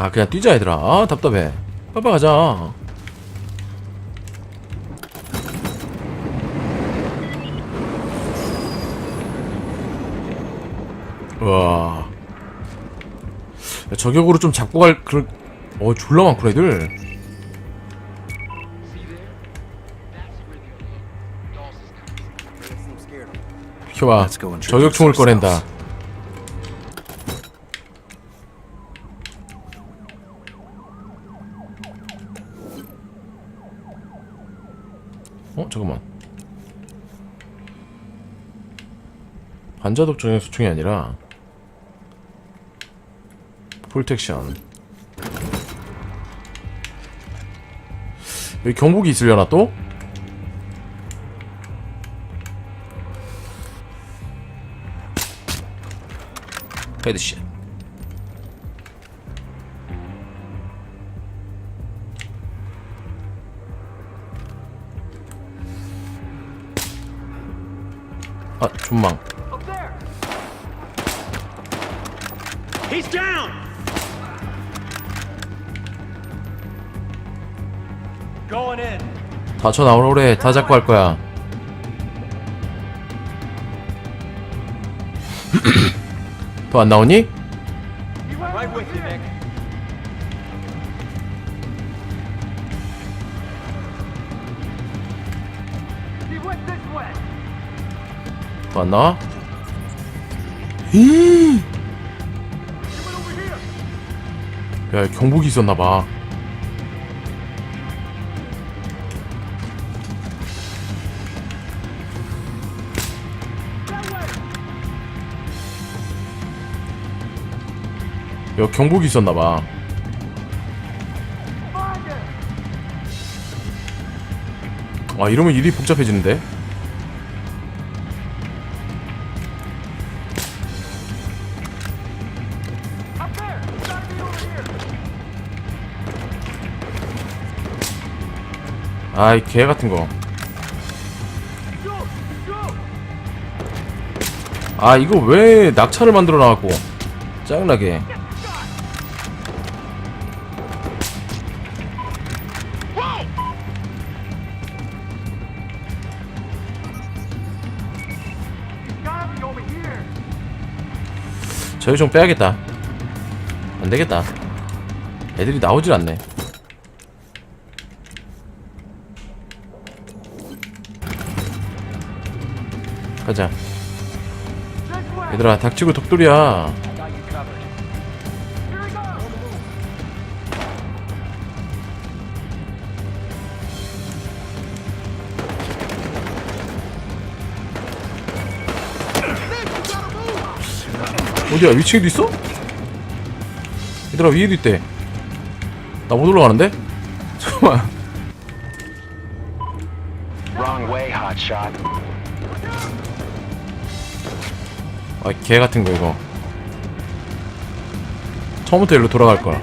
아 그냥 뛰자 얘들아. 아 답답해. 빨리 가자. 와. 야, 저격으로 좀 잡고 갈 그런 어 졸라 많구나 애들. 비켜봐. 저격총을 꺼낸다 어 잠깐만. 반자독 정형 소총이 아니라 폴텍션. 여기 경복이 있으려나 또? 헤드샷 there! He's down! Going in. 다쳐 나오라 그래 다 잡고 할 거야 더안 나오니? Here. 야 경복이 있었나봐. 야 경복이 있었나봐. 아 이러면 일이 복잡해지는데 아이 개 같은 거! 아 이거 왜 낙차를 만들어 놔갖고 짜증나게. 저희 좀 빼야겠다 안되겠다 애들이 나오질 않네 가자. 얘들아 닥치고 독돌이야. 어디야 위층에도 있어? 얘들아 위에도 있대 나 못 올라가는데? 잠깐만 아 개 같은 거 이거. 처음부터 일로 돌아갈 거야.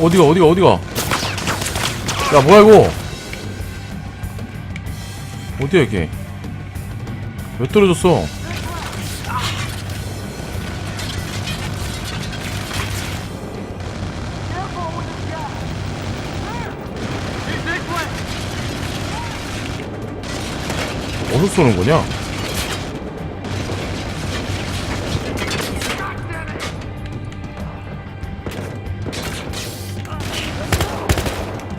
어디가 어디가 어디가? 야 뭐야 이거? 어디야 이게? 왜 떨어졌어 쏘는 거냐? God damn it.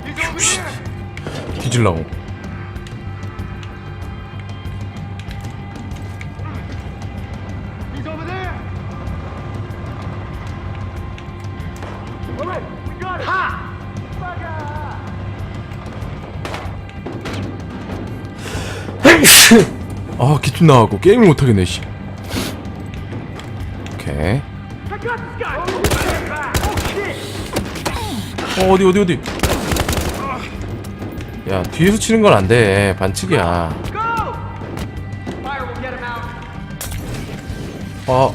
He's over here. 뒤질라고 아 기침 나가고 게임을 못하겠네 씨. 오케이! 어 어디 어디 어디? 야 뒤에서 치는 건 안 돼. 반칙이야. Go!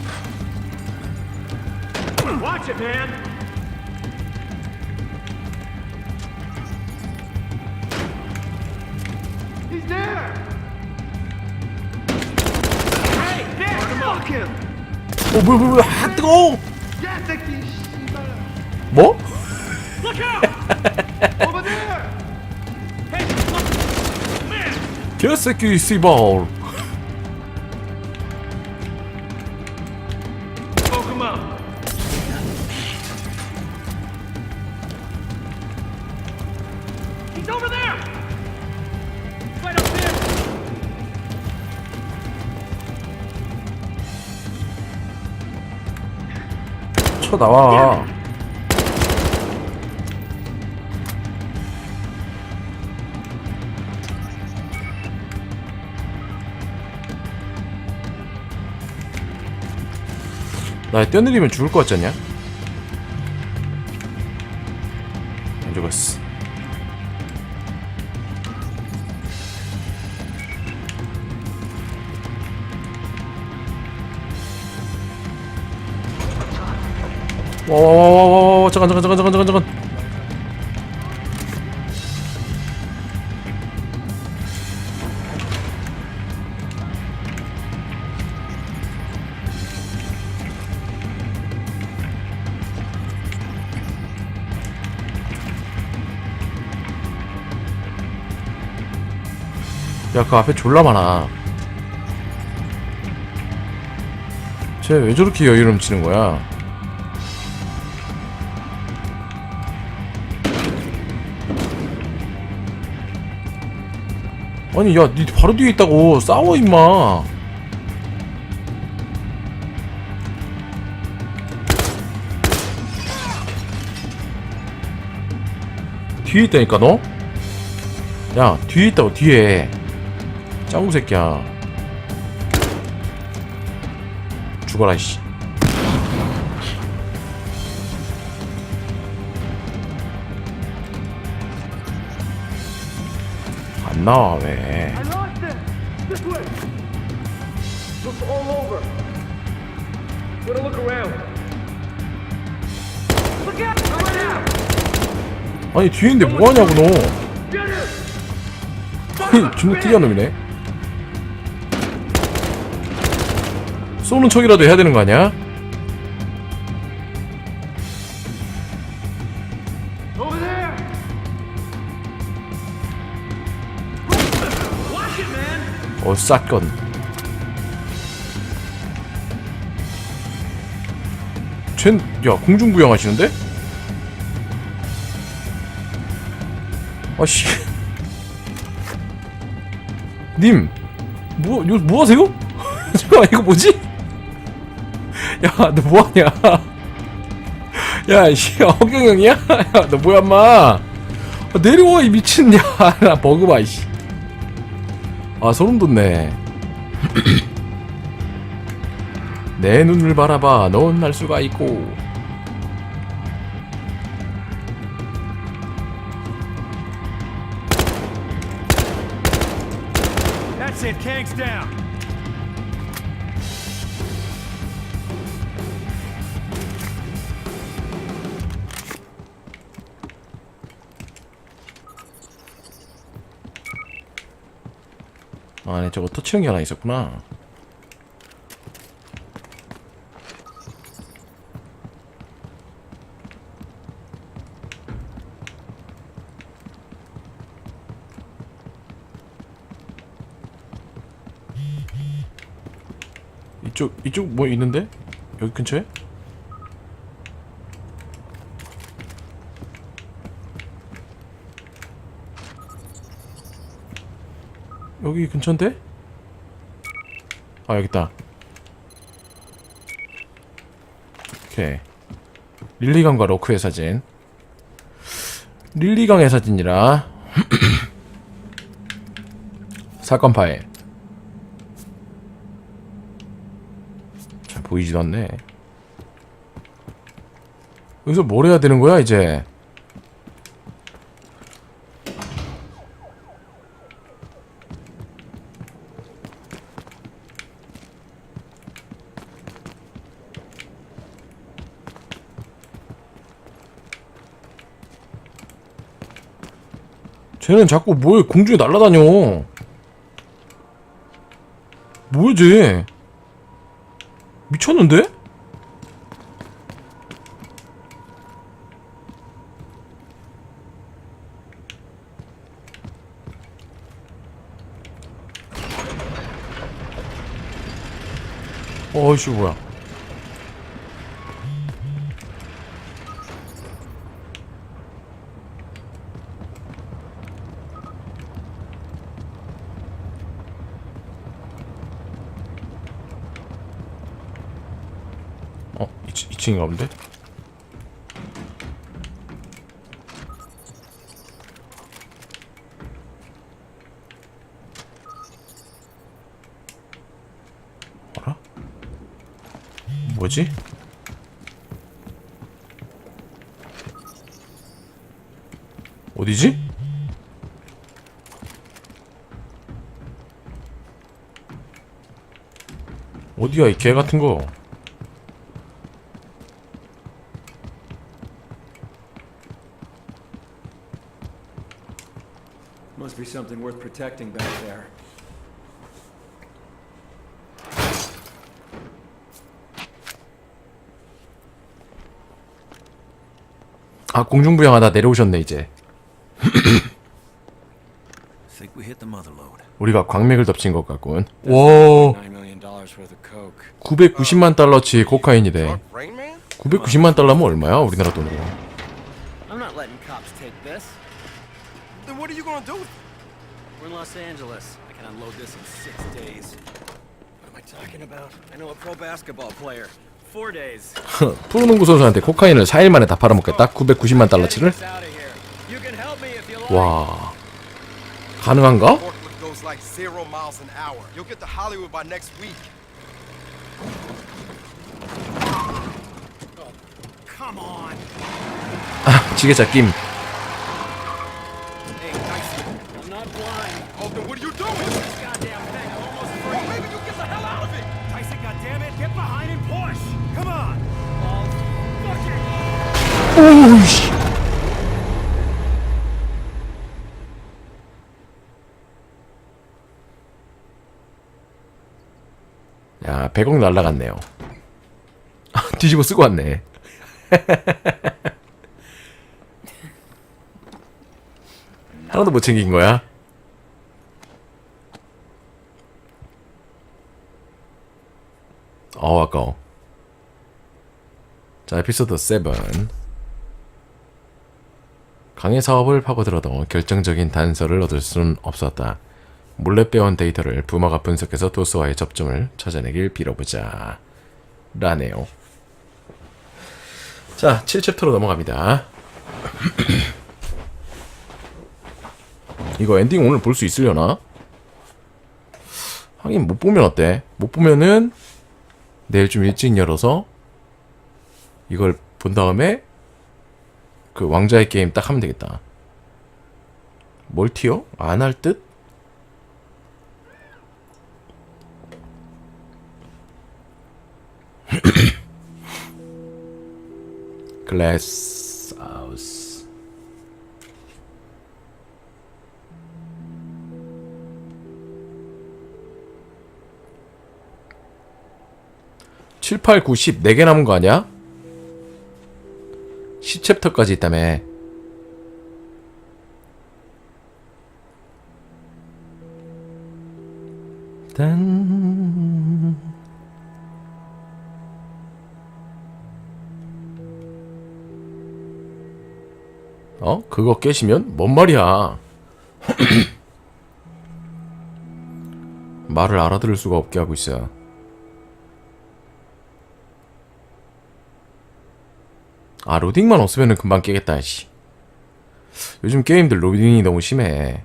어 뭐야 뭐야 아 뜨거워 야 새끼 씨발 뭐? 개새끼 씨발 쳐 나와 나 뛰어내리면 죽을 것 같지 않냐? 안 죽었어 와와와와와 잠깐 잠깐 잠깐 잠깐 잠깐. 잠깐 야 그 앞에 졸라 많아. 쟤 왜 저렇게 여유 넘치는 거야 아니 야, 니 바로 뒤에 있다고 싸워 임마. 뒤에 있다니까 너? 야, 뒤에 있다고 뒤에. 짱구 새끼야. 죽어라 씨. Right out! 아니 뒤에 있는데 뭐 하냐고 너. 아니 존나 특이한 놈이네. 쏘는 척이라도 해야 되는 거 아니야? 쌌건. 쟨, 야 공중부양 하시는데? 아씨. 님, 뭐, 이거 뭐 하세요? 잠깐만, 이거 뭐지? 야, 너 뭐하냐? 야, 씨, 허경영이야? 야, 너 뭐야, 인마? 아, 내려와, 이 미친, 야, 나 버그 봐, 이씨. 아, 소름 돋네. 내 눈을 바라봐, 넌 날 수가 있고. That's it, Kang's down! 안에 저거 터치는 게 하나 있었구나. 이쪽 이쪽 뭐 있는데? 여기 근처에? 여기 근처인데? 아 여기 있다. 오케이. 릴리강과 로크의 사진. 릴리강의 사진이라 사건 파일. 잘 보이지도 않네. 여기서 뭘 해야 되는 거야 이제? 쟤는 자꾸 뭘 공중에 날아다녀. 뭐야 쟤 미쳤는데? 어이씨 뭐야. 2층, 2층인가 본데? 어라? 뭐지? 어디지? 어디야 이 개 같은 거? Must be something worth protecting back there. 아 공중부양하다 내려오셨네 이제. Think we hit the mother load. 우리가 광맥을 덮친 것 같군. 와, Nine million dollars worth of coke. 990만 달러치 코카인이래. Rain Man? 990만 달러면 얼마야? 우리나라 돈으로. Los Angeles. I can unload this in six days. What am I talking about? I know a pro basketball player. Four days. 프로농구 선수한테 코카인을 4일 만에 다 팔아먹겠다? 990만 달러치를? 와, 가능한가? Goes like zero miles an hour. You'll get to Hollywood by next week. Come on. 지게차 낌. 오우씨. 야, 100억 날라갔네요. 뒤집어 쓰고 왔네. 하나도 못 챙긴 거야? 어, 아까워. 자, 에피소드 7. 강의 사업을 파고들어도 결정적인 단서를 얻을 수는 없었다. 몰래 빼온 데이터를 부마가 분석해서 도스와의 접점을 찾아내길 빌어보자. 라네요. 자, 7챕터로 넘어갑니다. 이거 엔딩 오늘 볼 수 있으려나? 하긴 못 보면 어때? 못 보면은 내일 좀 일찍 열어서 이걸 본 다음에 그 왕자의 게임 딱 하면 되겠다. 뭘 튀어? 안할 듯? 글래스 하우스 칠, 팔, 구, 십, 네 개 남은 거 아니야? 10챕터까지 있다며. 딴. 어? 그거 깨시면 뭔 말이야? 말을 알아들을 수가 없게 하고 있어. 아 로딩만 없으면 금방 깨겠다 씨. 요즘 게임들 로딩이 너무 심해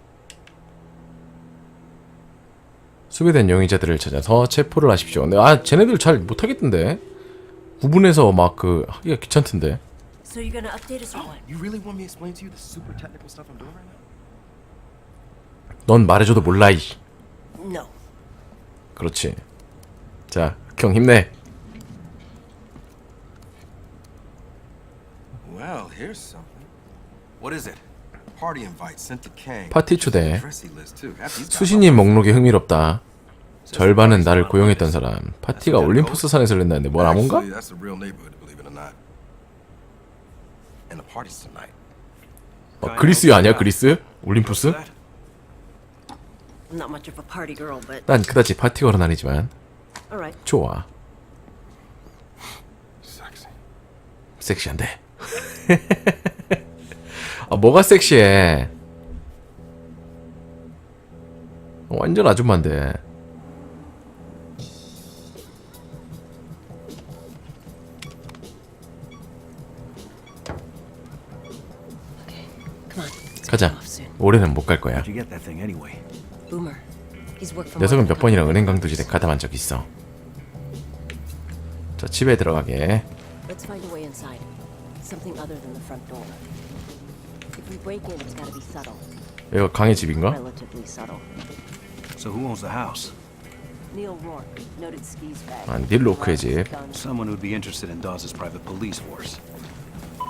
수배된 용의자들을 찾아서 체포를 하십시오 근데 아 쟤네들 잘 못하겠던데 구분해서 막 그 하기가 귀찮던데 So you're gonna update us or what? You really want me to explain to you the super technical stuff I'm doing right now? 넌 말해줘도 몰라 이 No. 그렇지 자형 힘내 Well, here's something. What is it? Party invite sent to Kang. 파티 초대. Dressy list too. After you got- 수신이 목록이 흥미롭다. 절반은 나를 고용했던 사람. 파티가 올림포스 산에서 열린다는데 뭘 아몬가? Actually, That's the real neighborhood, believe it or not. And the party's tonight. 어, 그리스 아니야 그리스? 올림포스? That? I'm not much of a party girl, but 난 그다지 파티 걸은 아니지만 all right. 좋아. Sexy. 섹시한데. 아, 뭐가 섹시해? 어, 완전 아줌마인데. 가자. 올해는 못 갈 거야. 녀석은 몇 번이나 은행 강도질에 가담한 적 있어. 자, 집에 들어가게. Let's find a way inside. Something other than the front door. If we break in, it's gotta be subtle. 이거 강의 집인가? Relatively subtle. So who owns the house? Neil Rourke, noted skis bag. 아, 닐 로크의 집. Guns. Someone who'd be interested in Dawes' private police force.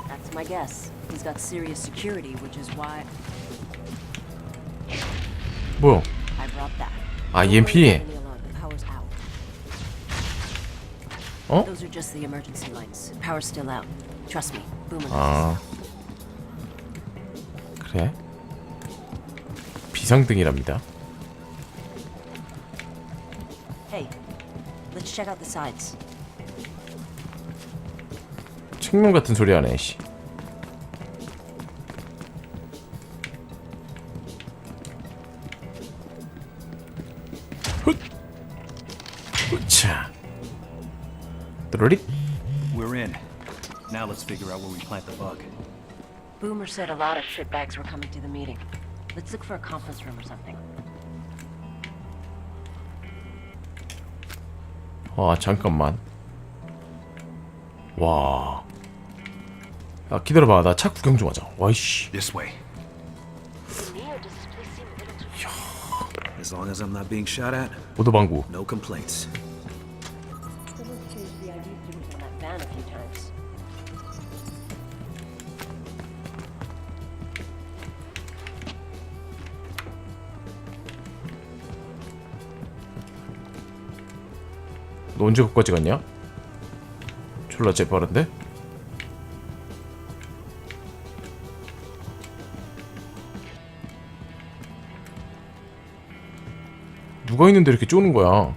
That's my guess. He's got serious security, which is why 뭐야? I brought that. 아, Don't EMP. worry about any alarm. The power's out. 어? Those are just the emergency lights. Power's still out. Trust me. Boomer knows 아. 그래? 비상등이랍니다. Hey, let's check out the sides. 측면 같은 소리 하네, 씨. 훗! 훗차. 뚜루릿? We're in. Now let's figure out where we plant the bug. Boomer said a lot of shitbags were coming to the meeting. Let's look for a conference room or something. 아, 잠깐만. 와. 야, 기다려봐. 나 차 구경 좀 하자. 와이씨. This way. As long as I'm not being shot at, 오도방구. no complaints. 너 언제 거기까지 갔냐? 졸라 재빠른데? 누가 있는데 이렇게 쪼는 거야?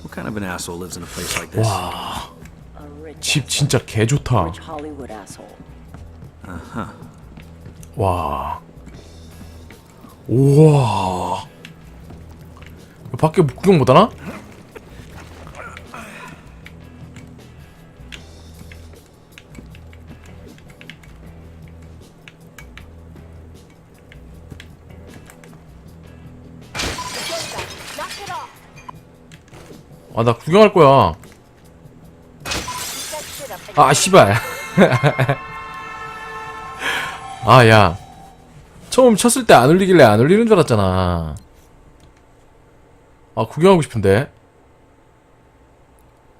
What kind of an asshole lives in a place like this? A rich, 집 진짜 개 좋다. rich Hollywood asshole. 와. 우와. 이거 밖에 구경 못하나? 아, 나 구경할 거야. 아, 씨발. 아, 야. 처음 쳤을 때 안 울리길래 안 울리는 줄 알았잖아. 아, 구경하고 싶은데.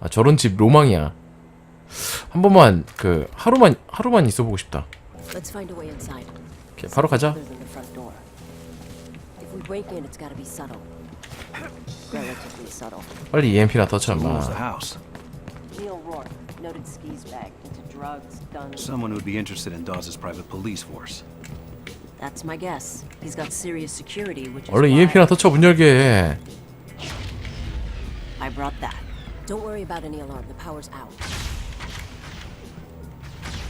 아, 저런 집 로망이야. 한 번만, 그, 하루만, 하루만 있어 보고 싶다. 오케이, 바로 가자. 빨리 EMP나 터쳐, Rourke, noted skis bag, into drugs, guns. Someone who'd be interested in Dawes' private police force. That's my guess. He's got serious security, which is 얼른 EMP나 터쳐, 문 열게 해. I brought that. Don't worry about any alarm. The power's out.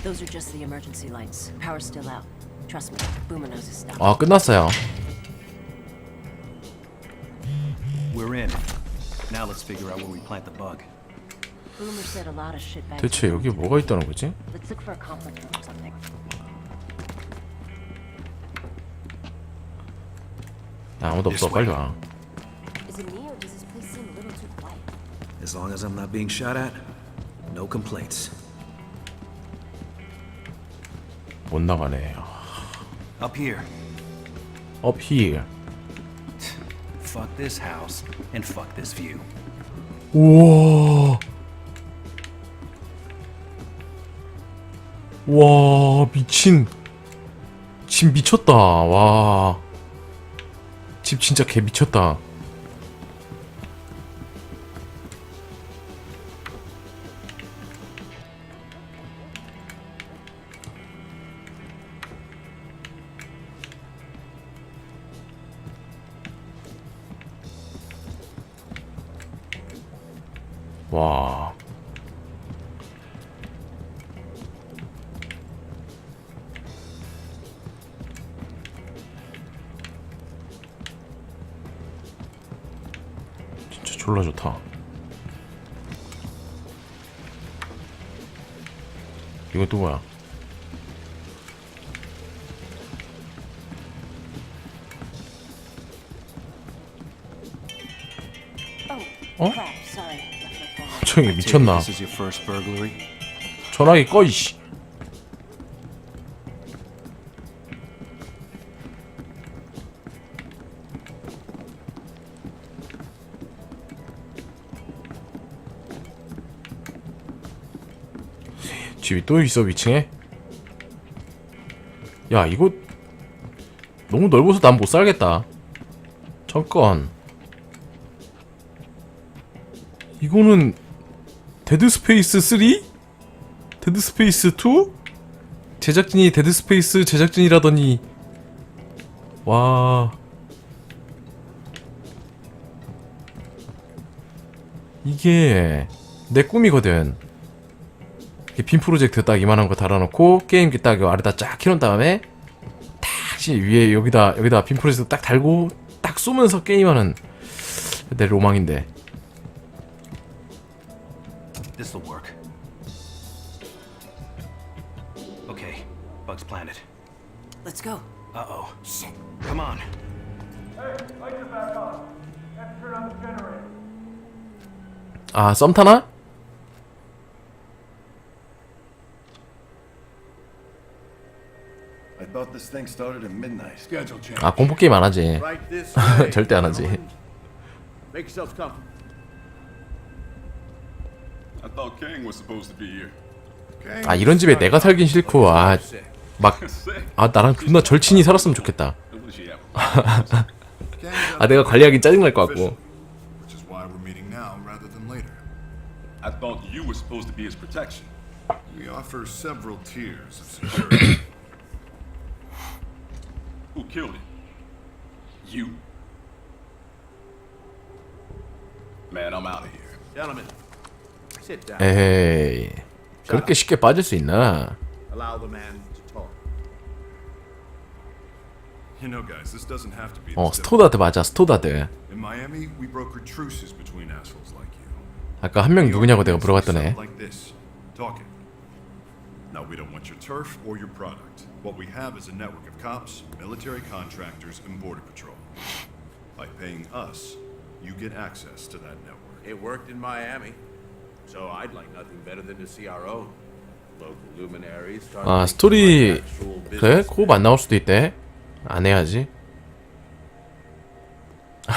Those are just the emergency lights. Power's still out. Trust me, Boomer knows his stuff. 아, 끝났어요. We're in. Now let's figure out where we plant the bug. Boomer said a lot of shit back. 대체 여기 뭐가 있다는 거지? Let's look for a conference room or something. 야, 아무도 없어, 빨리 와. As long as I'm not being shot at, no complaints. 못 나가네. Up here. Up here. Fuck this house and fuck this view. 우와. 와, 미친. 집 미쳤다. 와. 집 진짜 개 미쳤다. 졸라 좋다. 이건 또 뭐야? Oh, 어? 저기 미쳤나? This is your first burglary? 전화기 꺼 이씨. 집이 또 있어 위층에? 야 이거 너무 넓어서 난 못 살겠다. 잠깐. 이거는 데드 스페이스 3? 데드 스페이스 2? 제작진이 데드 스페이스 제작진이라더니 와 이게 내 꿈이거든 이빈 프로젝트 딱 이만한 거 달아놓고 게임기 딱요 아래다 쫙 해놓은 다음에 딱 씨, 위에 여기다 여기다 빈 프로젝트 딱 달고 딱 쏘면서 게임하는 내 로망인데 This'll work. Okay, Bugs Planet. Let's go. Uh-oh. Come on. Hey, lights are back on. Have to turn on the generator. 아 썸 타나? Thought this thing started at midnight. Schedule change. 아 공포 게임 안 하지 Right this way. 절대 안 하지 Make yourselves comfortable. I thought Kang was supposed to be here. 아 이런 집에 내가 살긴 싫고 아막 아 나랑 존나 절친이 살았으면 좋겠다 아 내가 관리하기 짜증 날 것 같고 Which is why we're meeting now rather than later. I thought you were supposed to be his protection. We offer several tiers of security. Who killed him? You. Man, I'm out of here. Gentlemen, sit down. 에이 그렇게 쉽게 빠질 수 있나 Allow the man to talk. You know, guys, this doesn't have to be. 어 this 스토다드 맞아 스토다드 difficult. In Miami, we broker truces between assholes like you. 아까 한 명 누구냐고 내가 물어봤더네 Like this, talking. Now we don't want your turf or your product. What we have is a network of cops, military contractors, and border patrol. By paying us, you get access to that network. It worked in Miami, so I'd like nothing better than to see our own local luminaries start 아 making 스토리 like actual 그래? business. 코업 안 나올 수도 있대 안 해야지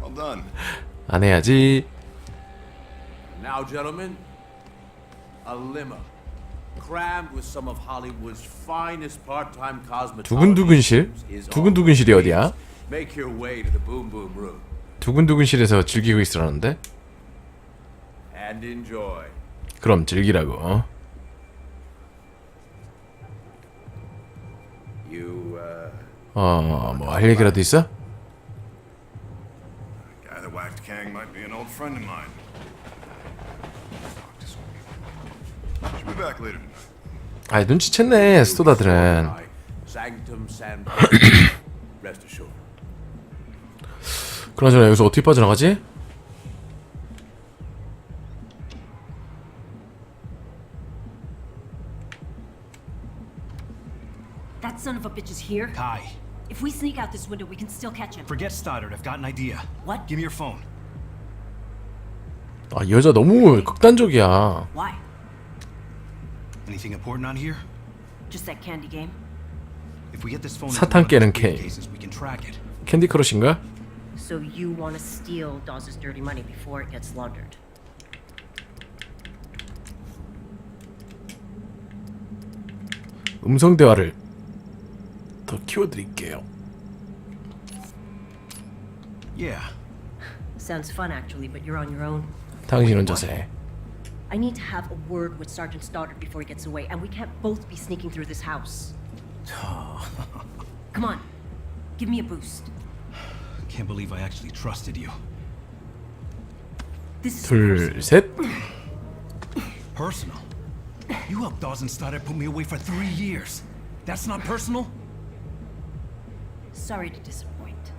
Well done. 안 해야지 Now, gentlemen, a limo 두근두근실? 두근두근실이 어디야? Make your way to the Boom Boom Room 두근두근실에서 즐기고 있으라는데? and enjoy. 그럼 즐기라고 You, uh, 어뭐 할 얘기라도 있어? Guy that whacked Kang might be an old friend of mine. Should be back later tonight. 아 눈치챘네 스토다들은. 그나저나 여기서 어떻게 빠져나가지? That son of a bitch is here. Kai, If we sneak out this window, we can still catch him. forget Stoddard. I've got an idea. What? Give me your phone. 아이 여자 너무 극단적이야 Why? Anything important on here? Just that candy game? If we get this phone into 사탕 one of 깨는 these 게임. briefcases, we can track it. 캔디 크러쉬인가? So you want to steal Dawes' dirty money before it gets laundered? 음성 대화를 더 키워드릴게요 Yeah. Sounds fun, actually, but you're on your own. 당신은 저세 I need to have a word with Sergeant Stoddard before he gets away, and we can't both be sneaking through this house. Come on, give me a boost. Can't believe I actually trusted you. This is 둘셋 Personal. You helped Dawes and Stoddard put me away for three years. That's not personal? sorry to disappoint.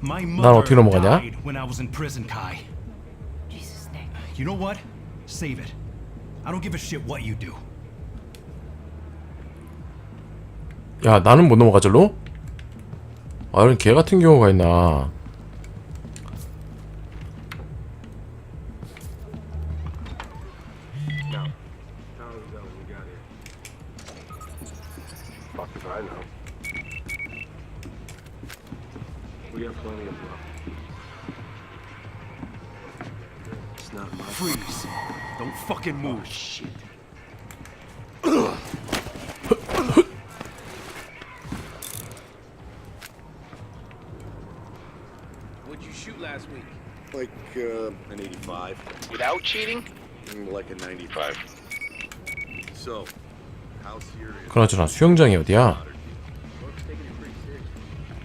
My 난 mother 어떻게 넘어가냐? died when I was in prison, Kai. You know what? Save it. I don't give a shit what you do. 야 나는 못 넘어가 절로? 아 이런 개 같은 경우가 있나 What'd you shoot last week? Like, uh, an 85. Without cheating? Mm, Like a 95. So, how serious? 그나저나 수영장이 어디야? Work's taking it pretty seriously.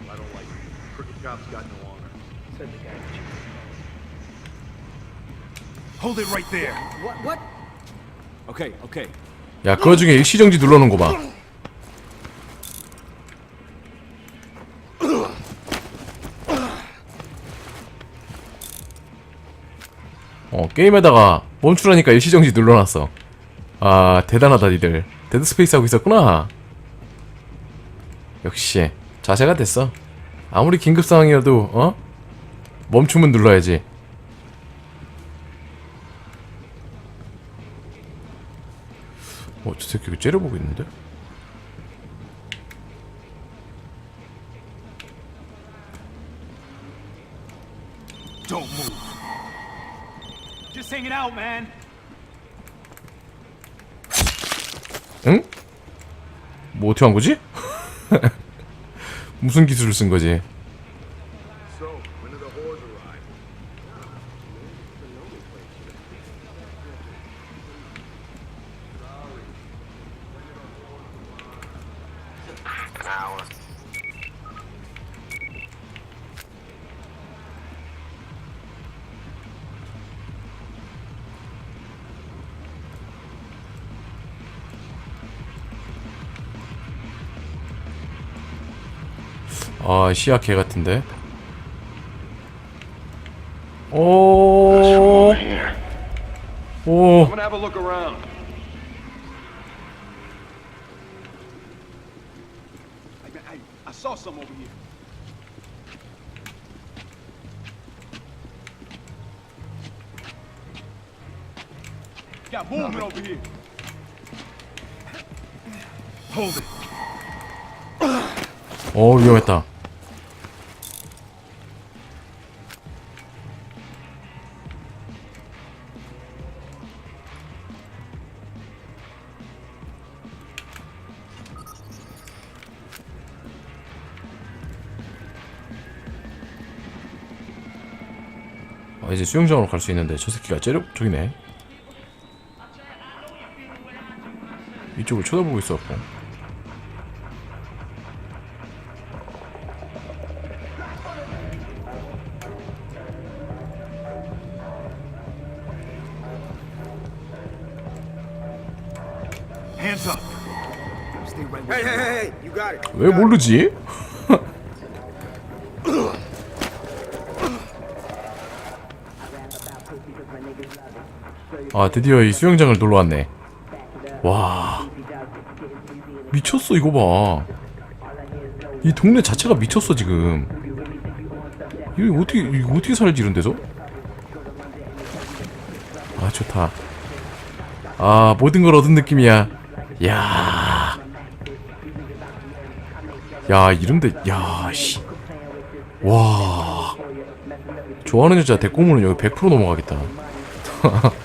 I don't like it. Crooked cops got no honor. Said the guy that you Hold it right there. What? What? Okay, okay. 야 그 와중에 일시정지 눌러놓은 거 봐. 어 게임에다가 멈추라니까 일시정지 눌러놨어. 아 대단하다 니들. 데드스페이스 하고 있었구나. 역시 자세가 됐어. 아무리 긴급 상황이라도 어? 멈춤은 눌러야지 어, 저 새끼 째려보고 있는데? Don't move. Just hang it out, man. 응? 뭐 어떻게 한 거지? 무슨 기술을 쓴 거지? 아 시야 개 같은데. 오. 오. Got movement over here. Hold it. 어 위험했다. 이제 수영장으로 갈 수 있는데 저 새끼가 째려 저기네. 이쪽을 쳐다보고 있었고. Hands up. Hey, hey, hey, hey! You got it. 왜 모르지? 아 드디어 이 수영장을 놀러 왔네. 와 미쳤어 이거 봐. 이 동네 자체가 미쳤어 지금. 이거 어떻게 이거 어떻게 살지 이런 데서? 아 좋다. 아 모든 걸 얻은 느낌이야. 야. 야 이런데 야 씨. 와. 좋아하는 여자 데꼬무는 여기 100% 넘어가겠다.